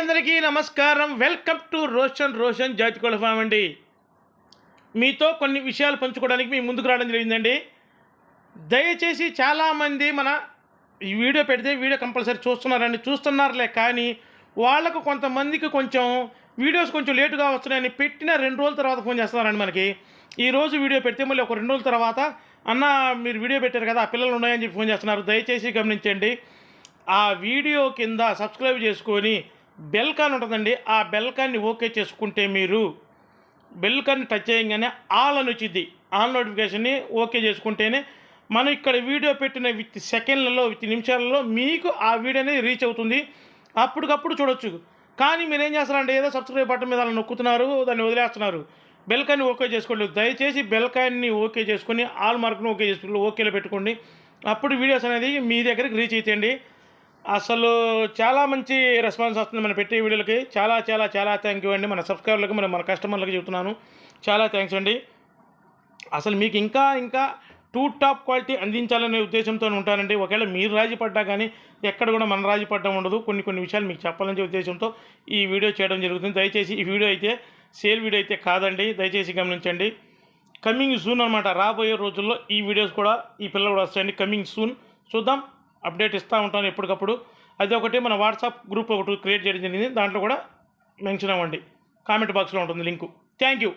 అందరికీ నమస్కారం. Welcome to Roshan Roshan జాతికోళ ఫామ్ అండి. మీతో కొన్ని విషయాలు పంచుకోవడానికి మీ ముందుకు రావడం జరిగిందండి. దయచేసి చాలామంది మన ఈ వీడియో పెడితే వీడియో కంపల్సరీ చూస్తున్నారండి. చూస్తున్నారులే కానీ వాళ్ళకు కొంతమందికి కొంచెం వీడియోస్ కొంచెం లేటుగా వస్తున్నాయని పెట్టిన రెండు రోజుల తర్వాత ఫోన్ చేస్తున్నారండి మనకి. ఈరోజు వీడియో పెడితే మళ్ళీ ఒక రెండు రోజుల తర్వాత అన్న మీరు వీడియో పెట్టారు కదా ఆ పిల్లలు ఉన్నాయని చెప్పి ఫోన్ చేస్తున్నారు. దయచేసి గమనించండి. ఆ వీడియో కింద సబ్స్క్రైబ్ చేసుకొని బెల్కాన్ ఉంటుందండి. ఆ బెల్కాన్ని ఓకే చేసుకుంటే మీరు బెల్కాన్ని టచ్ చేయగానే ఆల్ అని వచ్చింది ఆల్ నోటిఫికేషన్ని ఓకే చేసుకుంటేనే మనం ఇక్కడ వీడియో పెట్టిన విత్ సెకండ్లలో విత్ నిమిషాలలో మీకు ఆ వీడియో అనేది రీచ్ అవుతుంది. అప్పటికప్పుడు చూడొచ్చు. కానీ మీరు ఏం చేస్తారంటే ఏదో సబ్స్క్రైబ్ బటన్ మీద అలా నొక్కుతున్నారు దాన్ని వదిలేస్తున్నారు. బెల్కాన్ని ఓకే చేసుకోండి. దయచేసి బెల్కాన్ని ఓకే చేసుకొని ఆల్ మార్క్ను ఓకే చేసుకోండి ఓకేలో పెట్టుకోండి. అప్పుడు వీడియోస్ అనేది మీ దగ్గరికి రీచ్ అవుతాయండి. అసలు చాలా మంచి రెస్పాన్స్ వస్తుంది మనం పెట్టే వీడియోలకి. చాలా చాలా చాలా థ్యాంక్ యూ అండి. మన సబ్స్క్రైబర్లకి మన మన కస్టమర్లకు చెబుతున్నాను. చాలా థ్యాంక్స్ అండి. అసలు మీకు ఇంకా ఇంకా టూ టాప్ క్వాలిటీ అందించాలనే ఉద్దేశంతో ఉంటానండి. ఒకవేళ మీరు రాజీ పడ్డా కానీ ఎక్కడ కూడా మనం రాజీ పడ్డం ఉండదు. కొన్ని కొన్ని విషయాలు మీకు చెప్పాలనే ఉద్దేశంతో ఈ వీడియో చేయడం జరుగుతుంది. దయచేసి ఈ వీడియో అయితే సేల్ వీడియో అయితే కాదండి. దయచేసి గమనించండి. కమింగ్ సూన్ అనమాట రాబోయే రోజుల్లో ఈ వీడియోస్ కూడా ఈ పిల్లలు కూడా వస్తాయండి. కమింగ్ సూన్ చూద్దాం. అప్డేట్ ఇస్తూ ఉంటాను ఎప్పటికప్పుడు. అది ఒకటి మన వాట్సాప్ గ్రూప్ ఒకటి క్రియేట్ చేయడం జరిగింది. దాంట్లో కూడా మెన్షన్ అవ్వండి. కామెంట్ బాక్స్లో ఉంటుంది లింకు. Thank you.